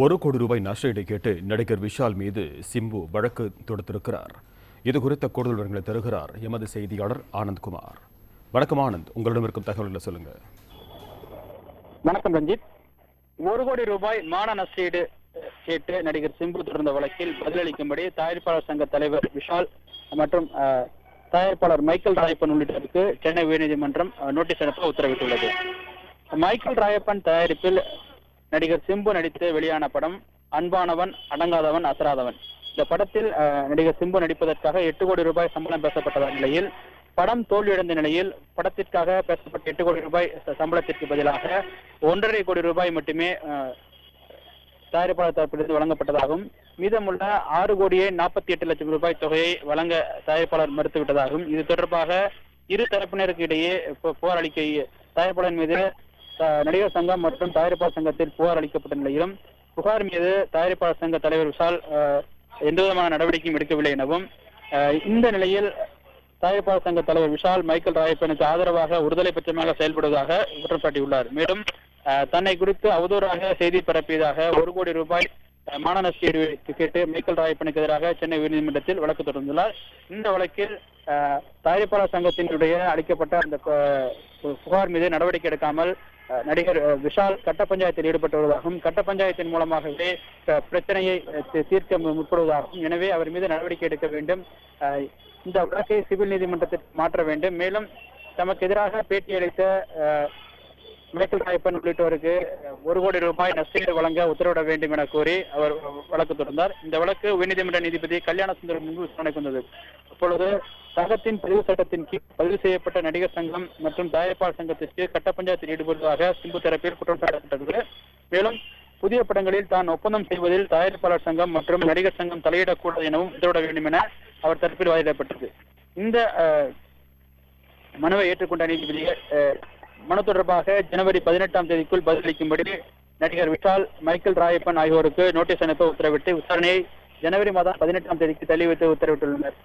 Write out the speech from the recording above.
ஒரு கோடி ரூபாய் நஷ்டஈடு கேட்டு நடிகர் விஷால் மீது சிம்பு வழக்கு தொடுத்திருக்கிறார். இது குறித்த கூடுதல் விவரங்களை தருகிறார் எமது செய்தியாளர் ஆனந்த்குமார். வணக்கம் ஆனந்த். உங்களிடம் இருக்கும் தகவல்களை சொல்லுங்க. வணக்கம் ரஞ்சித். ஒரு கோடி ரூபாய் மான நஷ்டஈடு கேட்டு நடிகர் சிம்பு தொடர்ந்த வழக்கில் பதிலளிக்கும்படி தயாரிப்பாளர் சங்க தலைவர் விஷால் மற்றும் தயாரிப்பாளர் மைக்கேல் ராயப்பன் உள்ளிட்டோருக்கு சென்னை உயர்நீதிமன்றம் நோட்டீஸ் அனுப்ப உத்தரவிட்டுள்ளது. மைக்கேல் ராயப்பன் தயாரிப்பில் நடிகர் சிம்பு நடித்து வெளியான படம் அன்பானவன் அடங்காதவன் அசராதவன். இந்த படத்தில் நடிகர் சிம்பு நடிப்பதற்காக எட்டு கோடி ரூபாய் சம்பளம் பேசப்பட்ட நிலையில் படம் தோல்வியடைந்த நிலையில் படத்திற்காக பேசப்பட்ட எட்டு கோடி ரூபாய் சம்பளத்திற்கு பதிலாக ஒன்றரை கோடி ரூபாய் மட்டுமே தயாரிப்பாளர் தரப்பிலிருந்து வழங்கப்பட்டதாகவும் மீதமுள்ள ஆறு கோடியே நாற்பத்தி எட்டு லட்சம் ரூபாய் தொகையை வழங்க தயாரிப்பாளர் மறுத்துவிட்டதாகவும் இது தொடர்பாக இரு தரப்பினருக்கு இடையே போராளிக்கை தயாரிப்பாளர் மீது நடிகர் சங்கம் மற்றும் தயாரிப்பாளர் சங்கத்தில் புகார் அளிக்கப்பட்ட நிலையிலும் புகார் மீது தயாரிப்பாளர் சங்க தலைவர் விஷால் எந்தவிதமான நடவடிக்கையும் எடுக்கவில்லை எனவும் இந்த நிலையில் தயாரிப்பாளர் சங்க தலைவர் விஷால் மைக்கேல் ராயப்பனுக்கு ஆதரவாக ஒருதலை பட்சமாக செயல்படுவதாக குற்றம் சாட்டியுள்ளார். மேலும் தன்னை குறித்து அவதூறாக செய்தி பரப்பியதாக ஒரு கோடி ரூபாய் அஹ், கேட்டு மைக்கேல் ராயப்பனுக்கு எதிராக சென்னை உயர்நீதிமன்றத்தில் வழக்கு தொடர்ந்துள்ளார். இந்த வழக்கில் தயாரிப்பாளர் சங்கத்தினுடைய அளிக்கப்பட்ட அந்த புகார் மீது நடவடிக்கை எடுக்காமல் நடிகர் விஷால் கட்ட பஞ்சாயத்தில் ஈடுபட்டு வருவதாகவும் கட்ட பஞ்சாயத்தின் மூலமாகவே பிரச்சனையை தீர்க்க முற்படுவதாகவும் எனவே அவர் மீது நடவடிக்கை எடுக்க வேண்டும். அஹ், இந்த வழக்கை சிவில் நீதிமன்றத்திற்கு மாற்ற வேண்டும். மேலும் தமக்கு எதிராக பேட்டியளித்த அஹ், மைக்கேல் ராயப்பன் உள்ளிட்டோருக்கு ஒரு கோடி ரூபாய் நஷ்டஈடு வழங்க உத்தரவிட வேண்டும் என கோரி அவர் வழக்கு தொடர்ந்தார். இந்த வழக்கு உயர்நீதிமன்ற நீதிபதி கல்யாண சுந்தரம் முன்பு விசாரணைக்கு வந்தது. அப்பொழுது சங்கத்தின் பதிவு சட்டத்தின் கீழ் பதிவு செய்யப்பட்ட நடிகர் சங்கம் மற்றும் தயாரிப்பாளர் சங்கத்திற்கு கட்ட பஞ்சாயத்தில் ஈடுபடுவதாக சிம்பு தரப்பில் குற்றம் சாட்டப்பட்டது. மேலும் புதிய படங்களில் தான் ஒப்பந்தம் செய்வதில் தயாரிப்பாளர் சங்கம் மற்றும் நடிகர் சங்கம் தலையிடக்கூடாது எனவும் உத்தரவிட வேண்டும் என அவர் தரப்பில் வாதிடப்பட்டது. இந்த மனுவை ஏற்றுக்கொண்ட நீதிபதிகள் அஹ், மனு தொடர்பாக ஜனவரி பதினெட்டாம் தேதிக்குள் பதிலளிக்கும்படி நடிகர் விஷால் மைக்கேல் ராயப்பன் ஆகியோருக்கு நோட்டீஸ் அனுப்ப உத்தரவிட்டு விசாரணையை ஜனவரி மாதம் பதினெட்டாம் தேதிக்கு தள்ளி வைத்து உத்தரவிட்டுள்ளனர்.